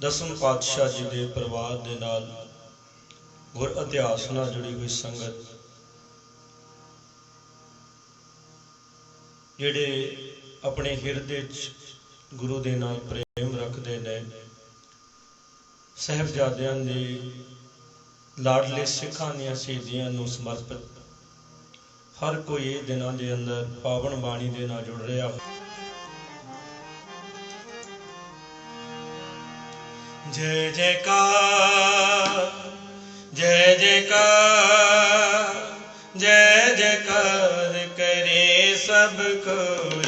ਦਸਮ ਪਾਤਸ਼ਾਹ ਜੀ ਦੇ ਪਰਿਵਾਰ ਦੇ ਨਾਲ ਗੁਰ ਇਤਿਹਾਸ ਨਾਲ ਜੁੜੀ ਹੋਈ ਸੰਗਤ, ਜਿਹੜੇ ਆਪਣੇ ਹਿਰਦੇ 'ਚ ਗੁਰੂ ਦੇ ਨਾਲ ਪ੍ਰੇਮ ਰੱਖਦੇ ਨੇ, ਸਹਿਬਜ਼ਾਦਿਆਂ ਦੇ ਲਾਡਲੇ ਸਿੱਖਾਂ ਦੀਆਂ ਸ਼ਹੀਦੀਆਂ ਨੂੰ ਸਮਰਪਿਤ, ਹਰ ਕੋਈ ਇਹ ਦਿਨਾਂ ਦੇ ਅੰਦਰ ਪਾਵਨ ਬਾਣੀ ਦੇ ਨਾਲ ਜੁੜ ਰਿਹਾ ਜੈ ਜੈਕਾਰ ਜੈ ਜੈਕਾਰ ਜੈ ਜੈਕਾਰ ਕਰੇ ਸਭ ਕੋਈ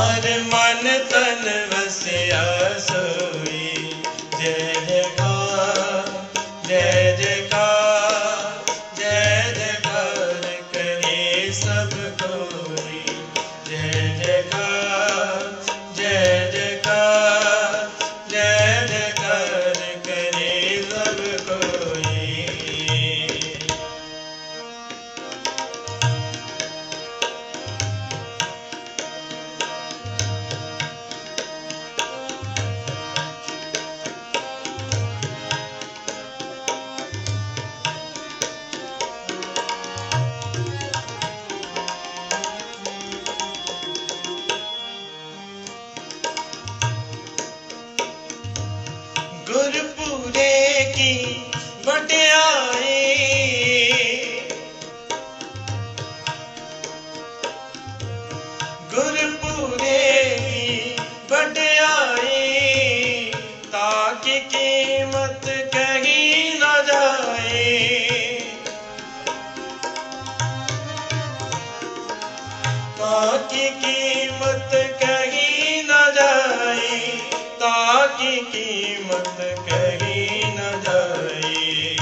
ਹਰ ਮਨ ਤਨ ਵਸਿਆ ਸੋਈ ਜੈ ਕਿ ਕੀਮਤ ਕਹੀ ਨਾ ਜਾਏ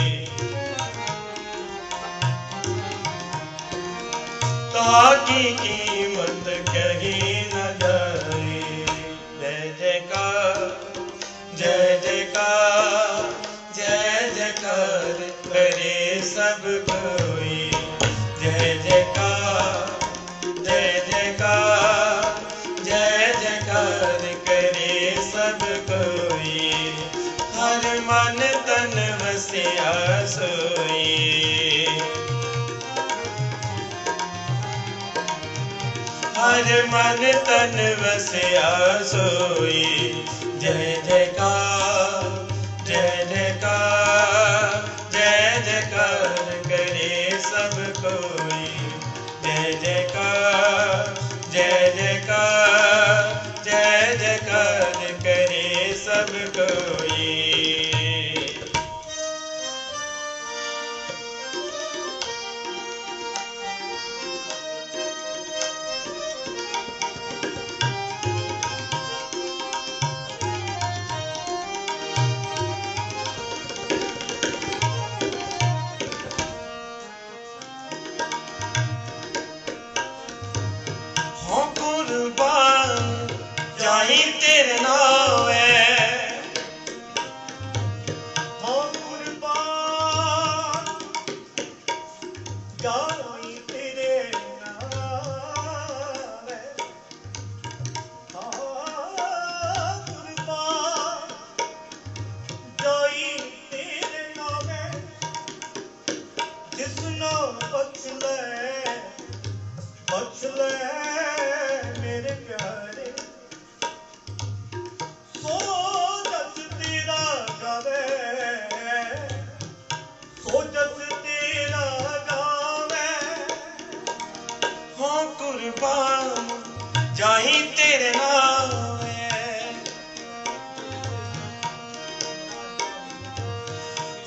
ਤਾਂ ਕਿ ਕੀਮਤ ਕਹੀ ਨਾ ਜਾਏ ਜੈ ਜੈਕਾਰ ਜੈ ਜੈਕਾਰ ਜੈ ਜੈਕਾਰ ਕਰੇ ਸਭ ਕੋਈ ਹਰ ਮਨ ਤਨ ਵਸਿਆ ਸੋਈ। ਜੈ ਜੈਕਾਰ। ਜਾਹੀ ਤੇਰੇ ਨਾਮ ਹੈ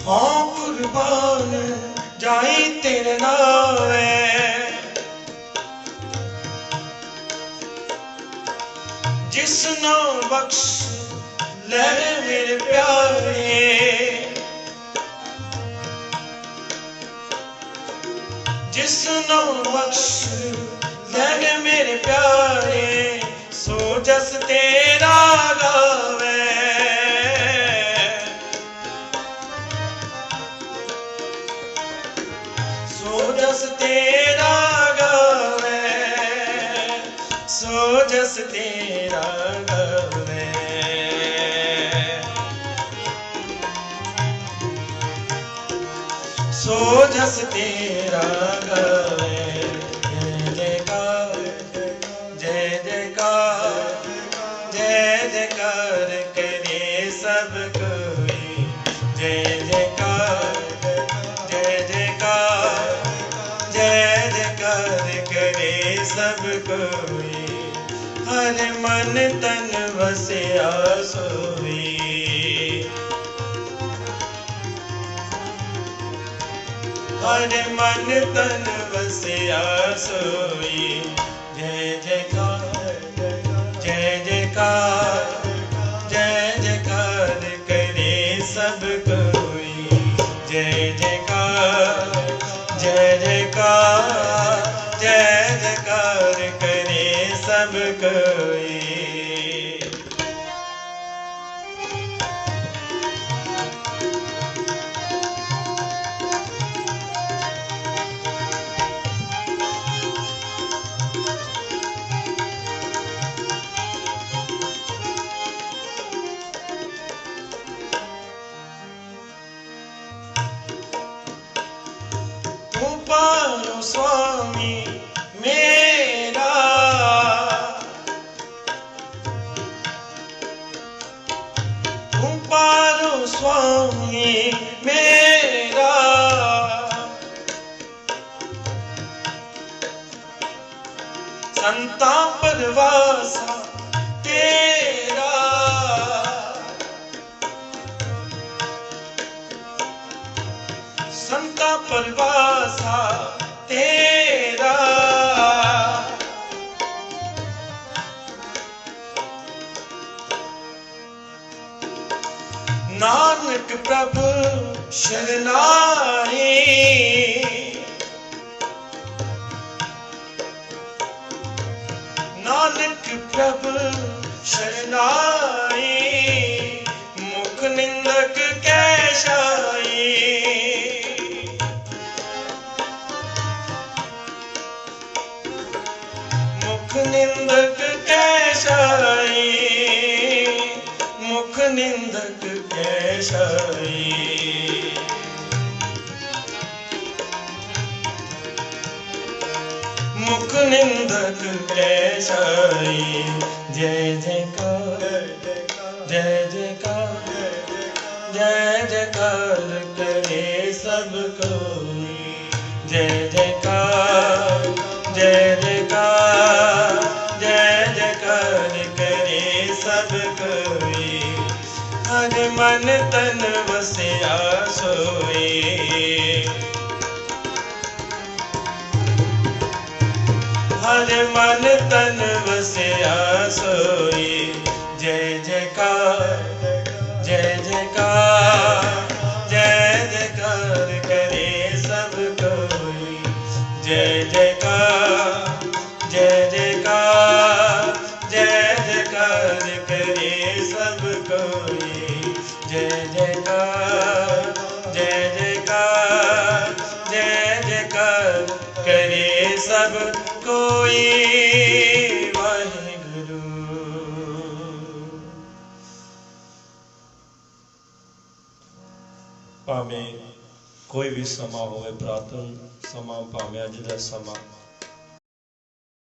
ਹਾਂ ਕੁਰਬਾਨ, ਜਾਹੀ ਤੇਰੇ ਨਾਮ ਹੈ ਜਿਸ ਨਾਮ ਬਖਸ਼ ਲੈ ਮੇਰੇ ਪਿਆਰੇ। ਜਿਸ ਨਾਮ ਬਖਸ਼ ਲੈ ਮੇਰੇ ਪਿਆਰੇ, ਸੋ ਜਸ ਤੇਰਾ ਗਾਵੇ। ਸੋ ਜਸ ਤੇਰਾ ਗਾਵੇ, ਸੋ ਜਸ ਤੇਰਾ ਗਾਵੇ। ਸੋ ਜਸ ਤੇਰਾ ਗਾਵੇ। ਹਰ ਮਨ ਤਨ ਵਸਿਆ ਸੋਈ ਹਰ ਮਨ ਤਨ ਵਸਿਆ ਸੋਈ ਜੈ ਜੈਕਾਰ ਜੈ ਜੈ ਪਰਵਾਸਾ ਤੇਰਾ। ਨਾਨਕ ਪ੍ਰਭ ਸ਼ਰਨਾਈ। ਨਾਨਕ ਪ੍ਰਭ ਸ਼ਰਨਾਈ। ਨਿੰਦਕ ਕੈ ਸ਼ਾਈ ਮੁਖ ਨਿੰਦਕ ਕੈ ਸ਼ਾਈ ਮੁਖ ਨਿੰਦਕ ਕੈ ਸ਼ਾਈ ਜੈ ਜੈਕਾਰ ਜੈ ਜੈਕਾਰ ਜੈ ਜੈਕਾਰ ਕਰੇ ਸਭ ਕੋਈ, ਜੈ ਜੈ ਕਰੇ ਹਰ ਮਨ ਤਨ ਵਸਿਆ ਸੋਈ। ਹਰ ਮਨ ਤਨ ਵਸਿਆ ਸੋਈ। ਜੈ ਜੈਕਾਰ ਜੈ ਜੈਕਾਰ। ਜੈ ਜੈਕਾਰ ਕਰੇ ਸਭ ਕੋਈ ਵਾਹਿਗੁਰੂ ਭਾਵੇਂ ਕੋਈ ਵੀ ਸਮਾਂ ਹੋਵੇ ਪ੍ਰਾਤਨ ਸਮਾਂ ਭਾਵੇਂ ਅੱਜ ਦਾ ਸਮਾਂ